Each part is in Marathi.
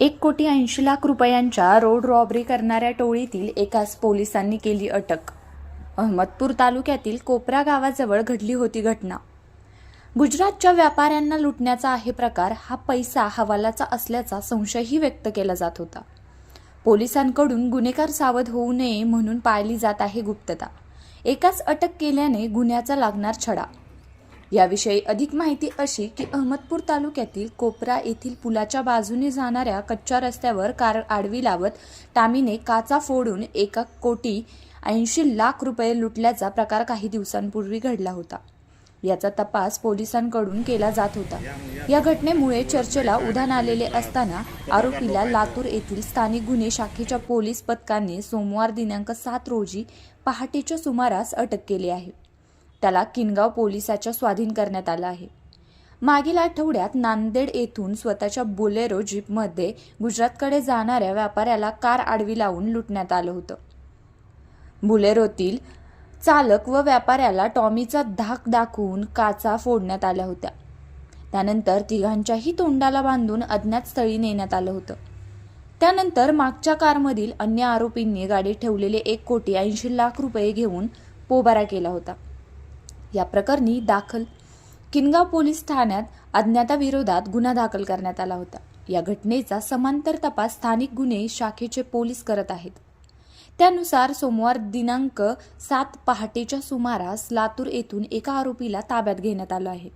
एक कोटी ऐंशी लाख रुपयांच्या रोड रॉबरी करणाऱ्या टोळीतील एकाच पोलिसांनी केली अटक. अहमदपूर तालुक्यातील कोपरा गावाजवळ घडली होती घटना. गुजरातच्या व्यापाऱ्यांना लुटण्याचा आहे प्रकार हा पैसा हवालाचा असल्याचा संशयही व्यक्त केला जात होता. पोलिसांकडून गुन्हेगार सावध होऊ नये म्हणून पाळली जात आहे गुप्तता. एकाच अटक केल्याने गुन्ह्याचा लागणार छडा. याविषयी अधिक माहिती अशी की अहमदपूर तालुक्यातील कोपरा येथील पुलाच्या बाजूने जाणाऱ्या कच्च्या रस्त्यावर कार आडवी लावत टामीने काचा फोडून एका कोटी ऐंशी लाख रुपये लुटल्याचा प्रकार काही दिवसांपूर्वी घडला होता. याचा तपास पोलिसांकडून केला जात होता. या घटनेमुळे चर्चेला उधाण आलेले असताना आरोपीला लातूर येथील स्थानिक गुन्हे शाखेच्या पोलीस पथकाने सोमवार दिनांक सात रोजी पहाटेच्या सुमारास अटक केली आहे. त्याला किनगाव पोलिसाच्या स्वाधीन करण्यात आलं आहे. मागील आठवड्यात नांदेड येथून स्वतःच्या बोलेरो जीपमध्ये गुजरातकडे जाणाऱ्या व्यापाऱ्याला कार आडवी लावून लुटण्यात आलं होतं. बुलेरोतील चालक व व्यापाऱ्याला टॉमीचा धाक दाखवून काचा फोडण्यात आल्या होत्या. त्यानंतर तिघांच्याही तोंडाला बांधून अज्ञात स्थळी नेण्यात आलं होतं. त्यानंतर मागच्या कारमधील अन्य आरोपींनी गाडीत ठेवलेले एक कोटी ऐंशी लाख रुपये घेऊन पोबारा केला होता. या प्रकरणी दाखल. किनगाव पोलीस ठाण्यात अज्ञाताविरोधात गुन्हा दाखल करण्यात आला होता. या घटनेचा समांतर तपास स्थानिक गुन्हे शाखेचे पोलीस करत आहेत. त्यानुसार सोमवार दिनांक सात पहाटेच्या सुमारास लातूर येथून एका आरोपीला ताब्यात घेण्यात आलं आहे.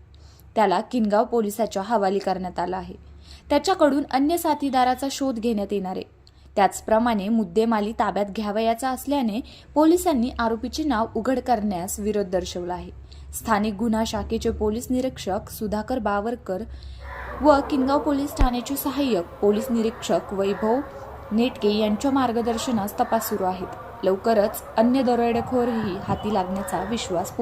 त्याला किनगाव पोलिसाच्या हवाली करण्यात आला आहे. त्याच्याकडून अन्य साथीदाराचा शोध घेण्यात येणार आहे. त्याचप्रमाणे मुद्देमाली ताब्यात घ्यावयाचा असल्याने पोलिसांनी आरोपीचे नाव उघड करण्यास विरोध दर्शवला आहे. स्थानिक गुन्हा शाखेचे पोलीस निरीक्षक सुधाकर बावरकर व किनगाव पोलीस ठाण्याचे सहाय्यक पोलीस निरीक्षक वैभव नेटके यांच्या मार्गदर्शनास तपास सुरू आहेत. लवकरच अन्य दरोडेखोरही हाती लागण्याचा विश्वास